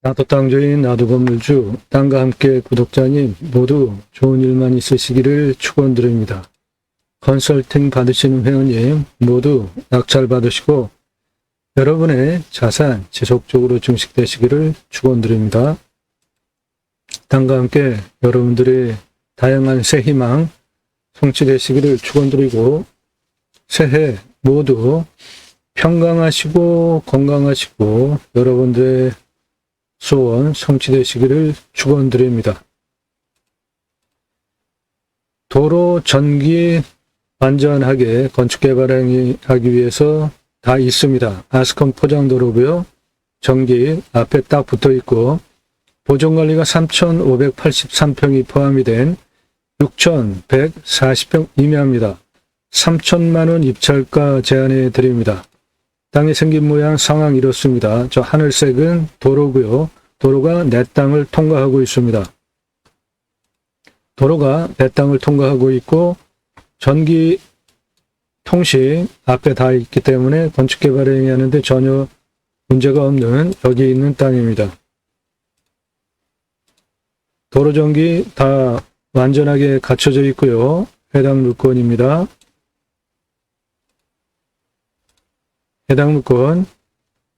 나도 땅주인 나도 건물주 땅과 함께 구독자님 모두 좋은 일만 있으시기를 축원드립니다. 컨설팅 받으시는 회원님 모두 낙찰 받으시고 여러분의 자산 지속적으로 증식되시기를 축원드립니다. 땅과 함께 여러분들의 다양한 새 희망 성취되시기를 축원드리고 새해 모두 평강하시고 건강하시고 여러분들의 소원 성취되시기를 축원드립니다. 도로 전기 안전하게 건축 개발하기 위해서 다 있습니다. 아스콘 포장도로고요. 전기 앞에 딱 붙어 있고 보존관리가 3,583평이 포함이 된 6,140평 임야입니다. 3천만 원 입찰가 제안해 드립니다. 땅이 생긴 모양 상황 이렇습니다. 저 하늘색은 도로고요. 도로가 내 땅을 통과하고 있습니다. 도로가 내 땅을 통과하고 있고 전기 통신 앞에 다 있기 때문에 건축 개발을 행위하는데 전혀 문제가 없는 여기 있는 땅입니다. 도로 전기 다 완전하게 갖춰져 있고요. 해당 물건입니다. 해당 물건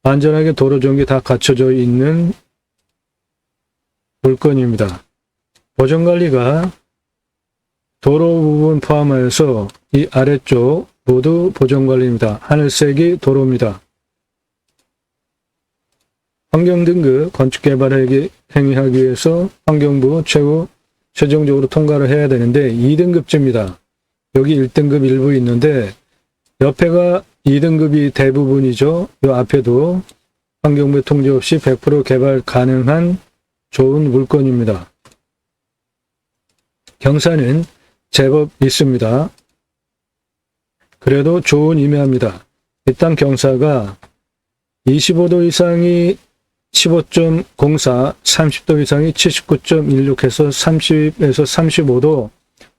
안전하게 도로 전기 다 갖춰져 있는 물건입니다. 보전 관리가 도로 부분 포함하여서 이 아래쪽 모두 보전 관리입니다. 하늘색이 도로입니다. 환경 등급 건축 개발 행위하기 위해서 환경부 최고 최종적으로 통과를 해야 되는데 2등급제입니다. 여기 1등급 일부 있는데 옆에가 2등급이 대부분이죠. 요 앞에도 환경부 통제 없이 100% 개발 가능한 좋은 물건입니다. 경사는 제법 있습니다. 그래도 좋은 임야입니다. 일단 경사가 25도 이상이 15.04, 30도 이상이 79.16 해서 30에서 35도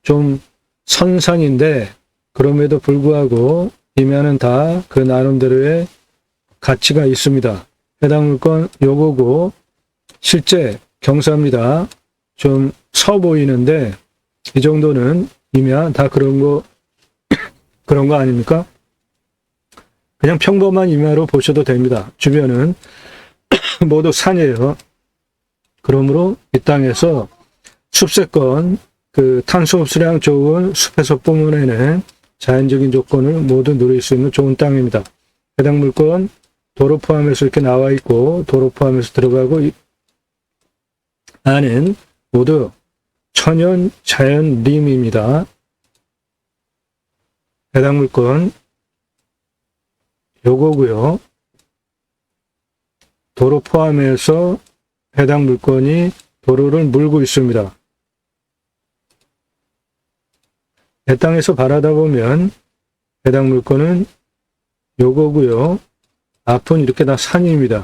좀 선상인데 그럼에도 불구하고 임야는 다그 나름대로의 가치가 있습니다. 해당 물건 요거고 실제 경사입니다. 좀 서 보이는데 이 정도는 임야 다 그런 거 그런 거 아닙니까? 그냥 평범한 임야로 보셔도 됩니다. 주변은 모두 산이에요. 그러므로 이 땅에서 숲세권 그 탄소 흡수량 좋은 숲에서 뿜어내는 자연적인 조건을 모두 누릴 수 있는 좋은 땅입니다. 해당 물건 도로 포함해서 이렇게 나와 있고 도로 포함해서 들어가고 이 안은 모두 천연 자연 림입니다. 해당 물건 요거고요. 도로 포함해서 해당 물건이 도로를 물고 있습니다. 내 땅에서 바라다 보면 해당 물건은 요거고요. 앞은 이렇게 다 산입니다.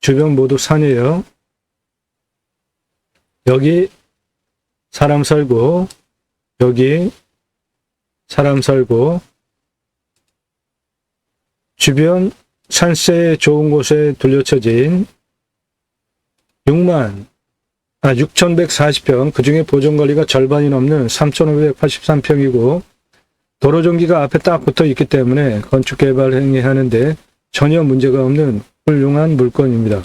주변 모두 산이에요. 여기 사람 살고 여기 사람 살고 주변 산세 좋은 곳에 둘러쳐진 6만 아 6,140평 그 중에 보존관리가 절반이 넘는 3,583평이고 도로전기가 앞에 딱 붙어 있기 때문에 건축개발 행위하는데 전혀 문제가 없는 훌륭한 물건입니다.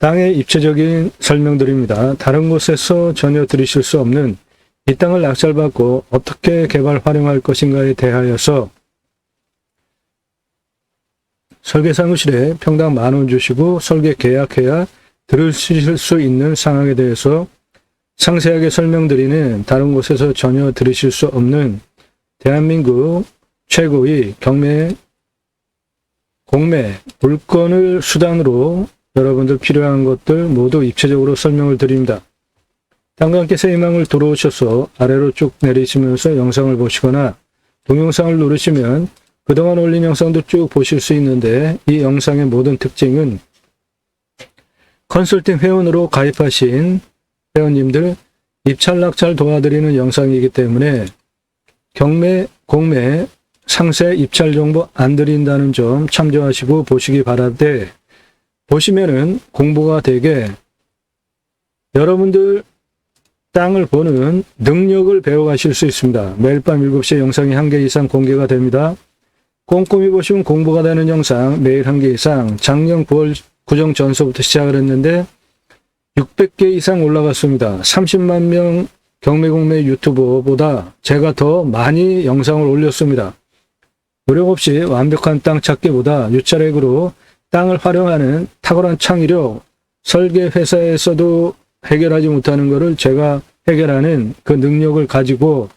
땅의 입체적인 설명드립니다. 다른 곳에서 전혀 들으실 수 없는 이 땅을 낙찰받고 어떻게 개발 활용할 것인가에 대하여서 설계 사무실에 평당 만 원 주시고 설계 계약해야 들으실 수 있는 상황에 대해서 상세하게 설명드리는 다른 곳에서 전혀 들으실 수 없는 대한민국 최고의 경매 공매 물건을 수단으로 여러분들 필요한 것들 모두 입체적으로 설명을 드립니다. 함께 새 희망을 들어오셔서 아래로 쭉 내리시면서 영상을 보시거나 동영상을 누르시면 그동안 올린 영상도 쭉 보실 수 있는데 이 영상의 모든 특징은 컨설팅 회원으로 가입하신 회원님들 입찰 낙찰 도와드리는 영상이기 때문에 경매, 공매, 상세 입찰 정보 안 드린다는 점 참조하시고 보시기 바라되 보시면은 공부가 되게 여러분들 땅을 보는 능력을 배워가실 수 있습니다. 매일 밤 7시에 영상이 한 개 이상 공개가 됩니다. 꼼꼼히 보시면 공부가 되는 영상 매일 한 개 이상 작년 9월 구정 전서부터 시작을 했는데 600개 이상 올라갔습니다. 30만 명 경매공매 유튜버보다 제가 더 많이 영상을 올렸습니다. 노력 없이 완벽한 땅 찾기보다 유차렉으로 땅을 활용하는 탁월한 창의력, 설계 회사에서도 해결하지 못하는 것을 제가 해결하는 그 능력을 가지고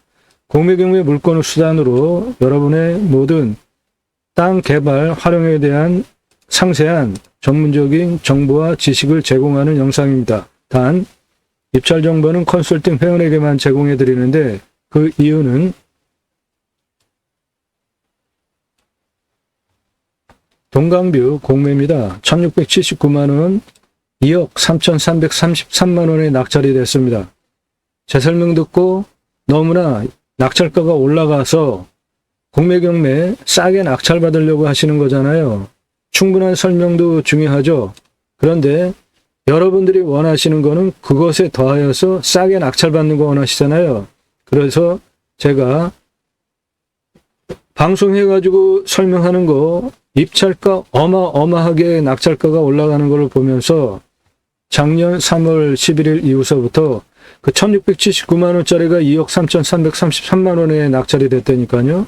공매경매 물건을 수단으로 여러분의 모든 땅 개발 활용에 대한 상세한 전문적인 정보와 지식을 제공하는 영상입니다. 단 입찰 정보는 컨설팅 회원에게만 제공해 드리는데 그 이유는 동강뷰 공매입니다. 1679만원 2억 3,333만원에 낙찰이 됐습니다. 제 설명 듣고 너무나 낙찰가가 올라가서 공매경매 싸게 낙찰 받으려고 하시는 거잖아요. 충분한 설명도 중요하죠. 그런데 여러분들이 원하시는 거는 그것에 더하여서 싸게 낙찰 받는 거 원하시잖아요. 그래서 제가 방송해가지고 설명하는 거 입찰가 어마어마하게 낙찰가가 올라가는 걸 보면서 작년 3월 11일 이후서부터 그 1679만 원짜리가 2억 3,333만 원에 낙찰이 됐다니까요.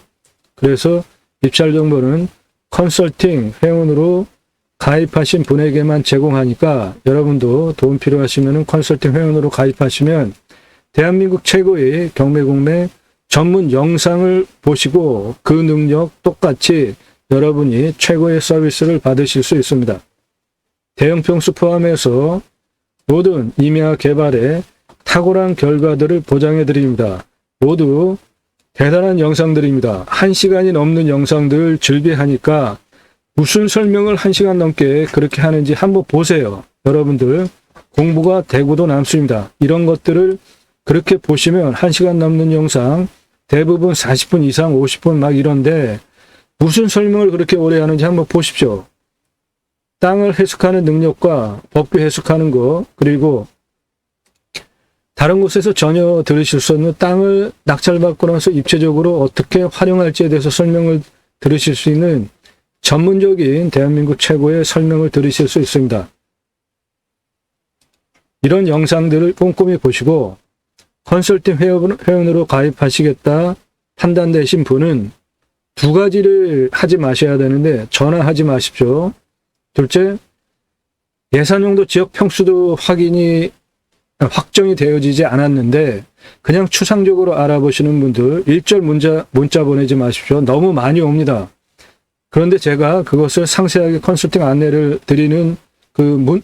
그래서 입찰 정보는 컨설팅 회원으로 가입하신 분에게만 제공하니까 여러분도 도움 필요하시면 컨설팅 회원으로 가입하시면 대한민국 최고의 경매공매 전문 영상을 보시고 그 능력 똑같이 여러분이 최고의 서비스를 받으실 수 있습니다. 대형 평수 포함해서 모든 임야 개발에 탁월한 결과들을 보장해 드립니다. 모두 대단한 영상들입니다. 한 시간이 넘는 영상들 즐비하니까 무슨 설명을 한 시간 넘게 그렇게 하는지 한번 보세요. 여러분들 공부가 되고도 남습니다. 이런 것들을 그렇게 보시면 한 시간 넘는 영상 대부분 40분 이상 50분 막 이런데 무슨 설명을 그렇게 오래 하는지 한번 보십시오. 땅을 해석하는 능력과 법규 해석하는 거 그리고 다른 곳에서 전혀 들으실 수 없는 땅을 낙찰받고 나서 입체적으로 어떻게 활용할지에 대해서 설명을 들으실 수 있는 전문적인 대한민국 최고의 설명을 들으실 수 있습니다. 이런 영상들을 꼼꼼히 보시고 컨설팅 회원, 회원으로 가입하시겠다 판단되신 분은 두 가지를 하지 마셔야 되는데 전화하지 마십시오. 둘째, 예산 용도 지역 평수도 확인이 확정이 되어지지 않았는데 그냥 추상적으로 알아보시는 분들 일절 문자 문자 보내지 마십시오. 너무 많이 옵니다. 그런데 제가 그것을 상세하게 컨설팅 안내를 드리는 그 문,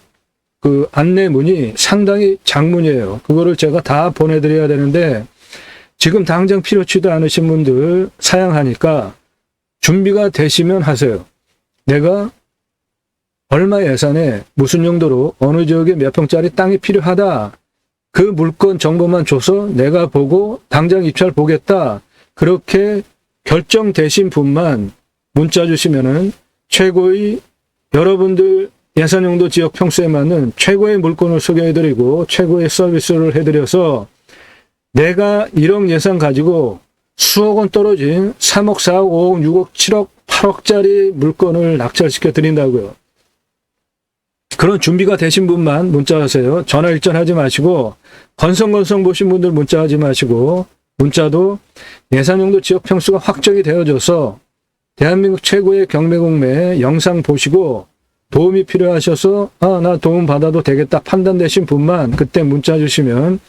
그 안내문이 상당히 장문이에요. 그거를 제가 다 보내드려야 되는데 지금 당장 필요치도 않으신 분들 사양하니까 준비가 되시면 하세요. 내가 얼마 예산에 무슨 용도로 어느 지역에 몇 평짜리 땅이 필요하다. 그 물건 정보만 줘서 내가 보고 당장 입찰 보겠다. 그렇게 결정되신 분만 문자 주시면은 최고의 여러분들 예산용도 지역 평수에 맞는 최고의 물건을 소개해드리고 최고의 서비스를 해드려서 내가 1억 예산 가지고 수억 원 떨어진 3억, 4억, 5억, 6억, 7억, 8억짜리 물건을 낙찰시켜 드린다고요. 그런 준비가 되신 분만 문자하세요. 전화 일전하지 마시고 건성건성 보신 분들 문자하지 마시고 문자도 예산용도 지역 평수가 확정이 되어져서 대한민국 최고의 경매공매 영상 보시고 도움이 필요하셔서 아 나 도움 받아도 되겠다 판단되신 분만 그때 문자 주시면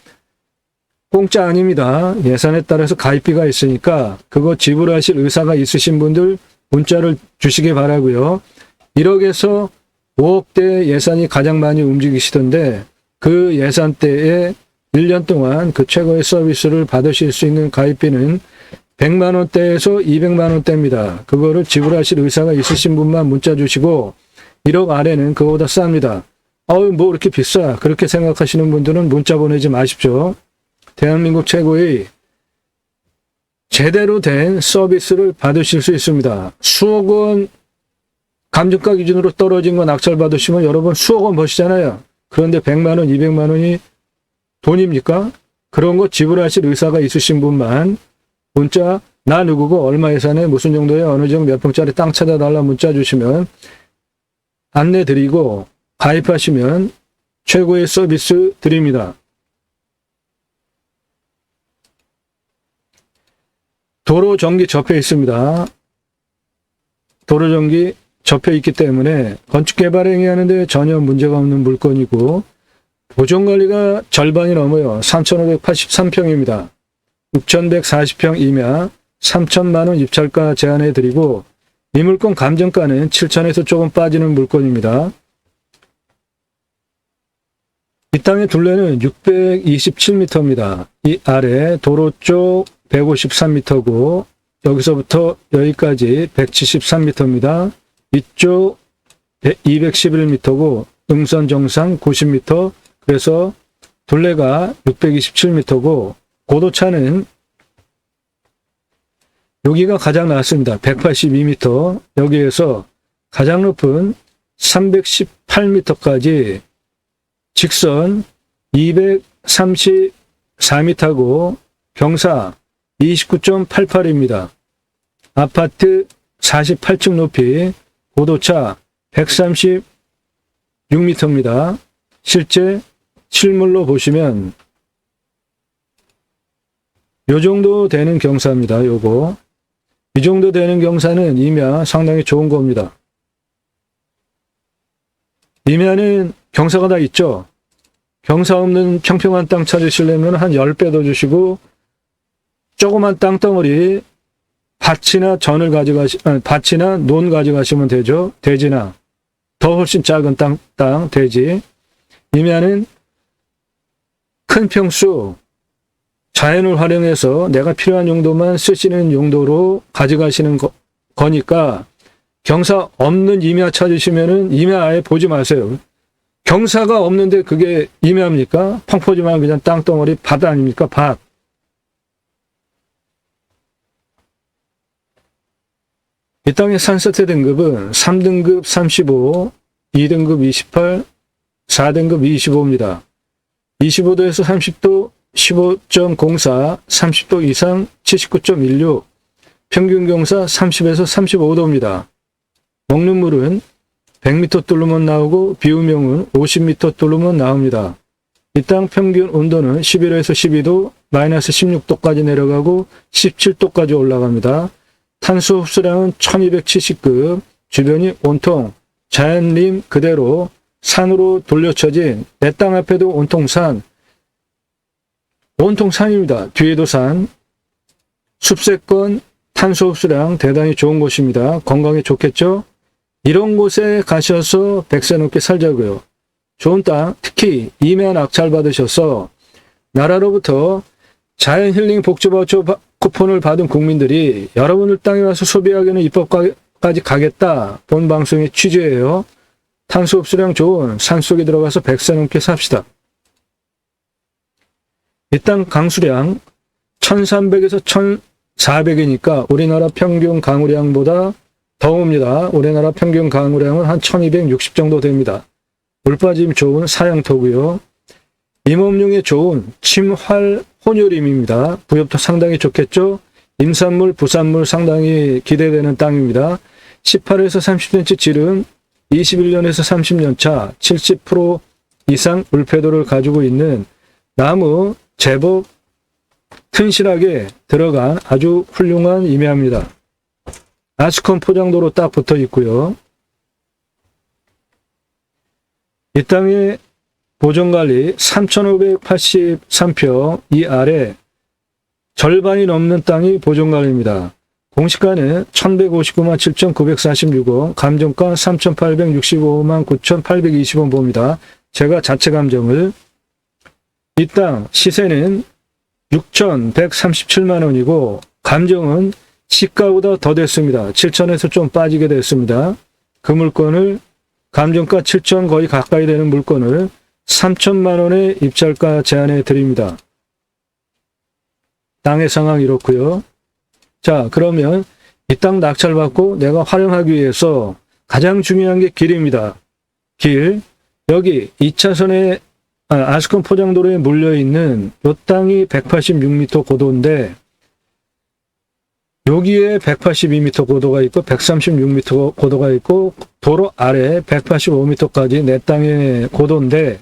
공짜 아닙니다. 예산에 따라서 가입비가 있으니까 그거 지불하실 의사가 있으신 분들 문자를 주시기 바라고요. 1억에서 5억대 예산이 가장 많이 움직이시던데 그 예산대에 1년 동안 그 최고의 서비스를 받으실 수 있는 가입비는 100만 원대에서 200만 원대입니다. 그거를 지불하실 의사가 있으신 분만 문자 주시고 1억 아래는 그거보다 쌉니다. 아유 뭐 이렇게 비싸 그렇게 생각하시는 분들은 문자 보내지 마십시오. 대한민국 최고의 제대로 된 서비스를 받으실 수 있습니다. 수억 원 감정가 기준으로 떨어진 거 낙찰 받으시면 여러분 수억 원 버시잖아요. 그런데 100만 원, 200만 원이 돈입니까? 그런 거 지불하실 의사가 있으신 분만 문자 나 누구고 얼마 예산에 무슨 정도의 어느 정도 몇 평짜리 땅 찾아달라 문자 주시면 안내 드리고 가입하시면 최고의 서비스 드립니다. 도로 전기 접해 있습니다. 도로 전기 접해 있기 때문에 건축 개발 행위하는데 전혀 문제가 없는 물건이고 보존 관리가 절반이 넘어요. 3,583평입니다. 6,140평 임야 3천만 원 입찰가 제안해 드리고 이 물건 감정가는 7천에서 조금 빠지는 물건입니다. 이 땅의 둘레는 627m입니다. 이 아래 도로 쪽 153m고 여기서부터 여기까지 173m입니다. 이쪽 211m고 음선 정상 90m 그래서 둘레가 627m고 고도차는 여기가 가장 낮습니다. 182m 여기에서 가장 높은 318m까지 직선 234m고 경사 29.88입니다. 아파트 48층 높이 고도차 136m입니다. 실제 실물로 보시면 요 정도 되는 경사입니다. 요거. 이 정도 되는 경사는 임야 상당히 좋은 겁니다. 임야는 경사가 다 있죠. 경사 없는 평평한 땅 찾으시려면 한 10배 더 주시고 조그만 땅덩어리 밭이나 전을 가져가시, 아니, 밭이나 논 가져가시면 되죠. 돼지나 더 훨씬 작은 땅, 땅, 돼지. 임야는 큰 평수, 자연을 활용해서 내가 필요한 용도만 쓰시는 용도로 가져가시는 거, 거니까 경사 없는 임야 찾으시면은 임야 아예 보지 마세요. 경사가 없는데 그게 임야입니까? 펑퍼짐한 그냥 땅덩어리 밭 아닙니까? 밭. 이 땅의 산세태 등급은 3등급 35, 2등급 28, 4등급 25입니다. 25도에서 30도 15.04, 30도 이상 79.16, 평균 경사 30에서 35도입니다. 먹는 물은 100m 뚫으면 나오고 비우명은 50m 뚫으면 나옵니다. 이 땅 평균 온도는 11에서 12도, 마이너스 16도까지 내려가고 17도까지 올라갑니다. 탄소 흡수량은 1270급, 주변이 온통 자연림 그대로 산으로 돌려쳐진 내 땅 앞에도 온통 산, 온통 산입니다. 뒤에도 산, 숲세권 탄소 흡수량 대단히 좋은 곳입니다. 건강에 좋겠죠? 이런 곳에 가셔서 백세 넘게 살자고요. 좋은 땅, 특히 임야 낙찰 받으셔서 나라로부터 자연 힐링 복지 바우처 바- 쿠폰을 받은 국민들이 여러분들 땅에 와서 소비하기는 입법까지 가겠다. 본 방송의 취지예요. 탄소 흡수량 좋은 산속에 들어가서 백세 넘게 삽시다. 이 땅 강수량 1300에서 1400이니까 우리나라 평균 강우량보다 더 옵니다. 우리나라 평균 강우량은 한 1260 정도 됩니다. 물빠짐 좋은 사양토고요. 임업용에 좋은 침활 혼요림입니다. 부엽도 상당히 좋겠죠. 임산물, 부산물 상당히 기대되는 땅입니다. 18에서 30cm 지름, 21년에서 30년 차, 70% 이상 울패도를 가지고 있는 나무 제법 튼실하게 들어간 아주 훌륭한 임야입니다. 아스콘 포장도로 딱 붙어 있고요. 이 땅의 보존관리 3,583평 이 아래 절반이 넘는 땅이 보존관리입니다. 공시가는 1,159만 7,946원, 감정가 3,865만 9,820원 봅니다. 제가 자체 감정을 이 땅 시세는 6,137만 원이고 감정은 시가보다 더 됐습니다. 7천에서 좀 빠지게 됐습니다. 그 물건을 감정가 7천 거의 가까이 되는 물건을 3천만 원의 입찰가 제안해 드립니다. 땅의 상황 이렇고요. 자, 그러면 이 땅 낙찰받고 내가 활용하기 위해서 가장 중요한 게 길입니다. 길. 여기 2차선에 아, 스콘 포장도로에 물려 있는 요 땅이 186m 고도인데 여기에 182m 고도가 있고 136m 고도가 있고 도로 아래 185m까지 내 땅의 고도인데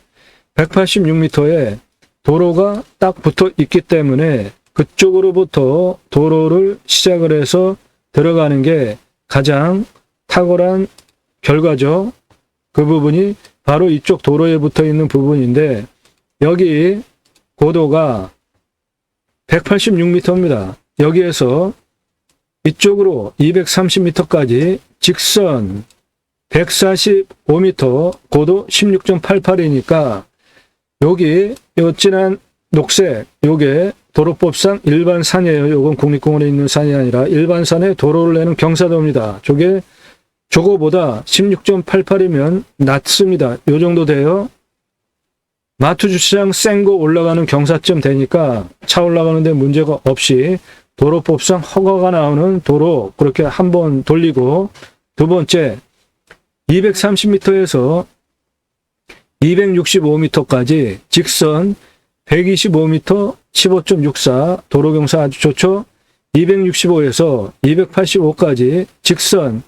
186m에 도로가 딱 붙어 있기 때문에 그쪽으로부터 도로를 시작을 해서 들어가는 게 가장 탁월한 결과죠. 그 부분이 바로 이쪽 도로에 붙어 있는 부분인데 여기 고도가 186m입니다. 여기에서 이쪽으로 230m까지 직선 145m 고도 16.88이니까 여기 요 진한 녹색 요게 도로법상 일반 산이에요. 요건 국립공원에 있는 산이 아니라 일반 산에 도로를 내는 경사도입니다. 저게 저거보다 16.88이면 낮습니다. 요 정도 돼요. 마트 주차장 센거 올라가는 경사점 되니까 차 올라가는데 문제가 없이 도로법상 허가가 나오는 도로 그렇게 한 번 돌리고 두 번째 230m에서 265m까지 직선 125m 15.64 도로 경사 아주 좋죠. 265에서 285까지 직선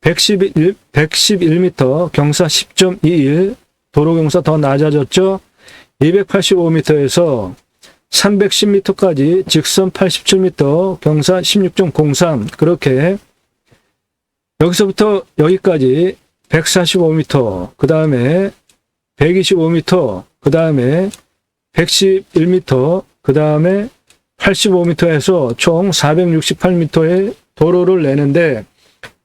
111, 111m 경사 10.21 도로 경사 더 낮아졌죠. 285m에서 310m까지 직선 87m 경사 16.03 그렇게 여기서부터 여기까지 145m 그 다음에 125m 그 다음에 111m 그 다음에 85m에서 총 468m의 도로를 내는데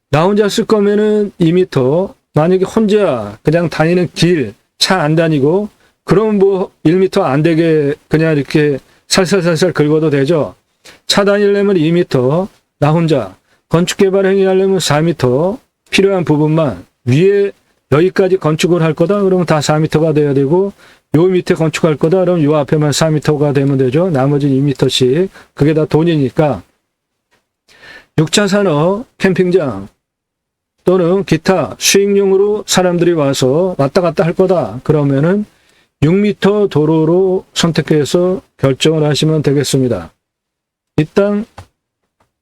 나 혼자 쓸 거면은 2m 만약에 혼자 그냥 다니는 길 차 안 다니고 그럼 뭐 1m 안 되게 그냥 이렇게 살살살살 긁어도 되죠. 차 다니려면 2m, 나 혼자. 건축 개발 행위 하려면 4m, 필요한 부분만 위에 여기까지 건축을 할 거다 그러면 다 4m가 돼야 되고 요 밑에 건축할 거다 그러면 요 앞에만 4m가 되면 되죠. 나머지는 2m씩. 그게 다 돈이니까 6차 산업 캠핑장 또는 기타 수익용으로 사람들이 와서 왔다 갔다 할 거다. 그러면은 6m 도로로 선택해서 결정을 하시면 되겠습니다. 이 땅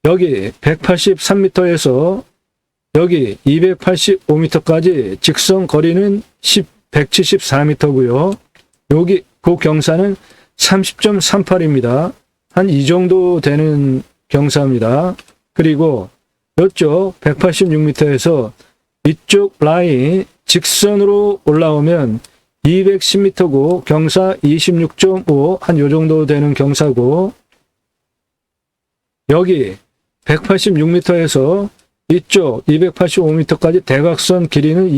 여기 183m에서 여기 285m까지 직선 거리는 10, 174m고요. 여기 그 경사는 30.38입니다. 한 이 정도 되는 경사입니다. 그리고 이쪽 186m에서 이쪽 라인 직선으로 올라오면 210m고 경사 26.5 한 요 정도 되는 경사고 여기 186m에서 이쪽 285m까지 대각선 길이는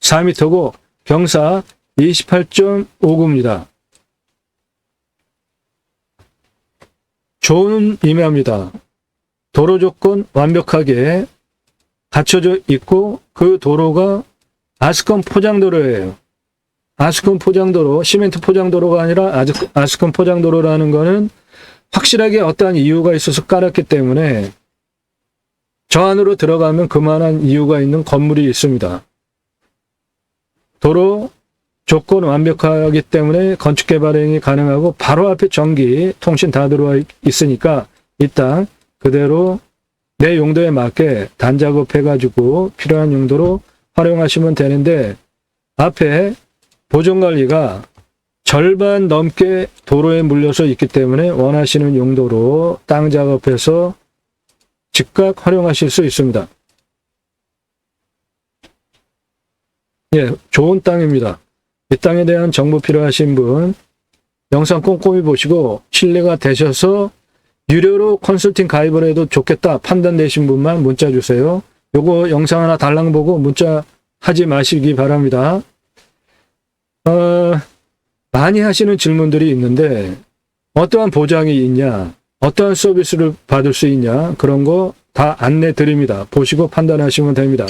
204m고 경사 28.59입니다. 좋은 임야입니다. 도로 조건 완벽하게 갖춰져 있고 그 도로가 아스콘 포장도로예요. 아스콘 포장도로, 시멘트 포장도로가 아니라 아스- 아스콘 포장도로라는 거는 확실하게 어떠한 이유가 있어서 깔았기 때문에 저 안으로 들어가면 그만한 이유가 있는 건물이 있습니다. 도로 조건 완벽하기 때문에 건축 개발행위 가능하고 바로 앞에 전기, 통신 다 들어와 있- 있으니까 이 땅 그대로 내 용도에 맞게 단작업 해가지고 필요한 용도로 활용하시면 되는데 앞에 보존관리가 절반 넘게 도로에 물려서 있기 때문에 원하시는 용도로 땅 작업해서 즉각 활용하실 수 있습니다. 예, 좋은 땅입니다. 이 땅에 대한 정보 필요하신 분 영상 꼼꼼히 보시고 신뢰가 되셔서 유료로 컨설팅 가입을 해도 좋겠다 판단되신 분만 문자 주세요. 요거 영상 하나 달랑 보고 문자 하지 마시기 바랍니다. 어, 많이 하시는 질문들이 있는데 어떠한 보장이 있냐, 어떠한 서비스를 받을 수 있냐 그런 거 다 안내 드립니다. 보시고 판단하시면 됩니다.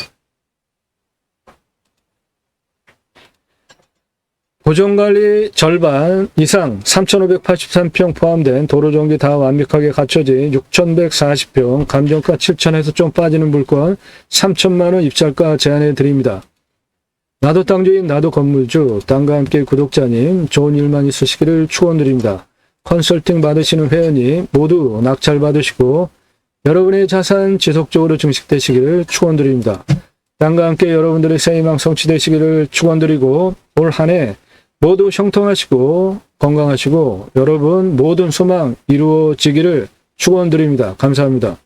보존관리 절반 이상 3,583평 포함된 도로정비 다 완벽하게 갖춰진 6,140평 감정가 7천에서 좀 빠지는 물건 3천만 원 입찰가 제안해 드립니다. 나도 땅주인 나도 건물주 땅과 함께 구독자님 좋은 일만 있으시기를 축원드립니다. 컨설팅 받으시는 회원님 모두 낙찰 받으시고 여러분의 자산 지속적으로 증식되시기를 축원드립니다. 땅과 함께 여러분들의 새희망 성취되시기를 축원드리고 올 한 해 모두 형통하시고 건강하시고 여러분 모든 소망 이루어지기를 축원드립니다. 감사합니다.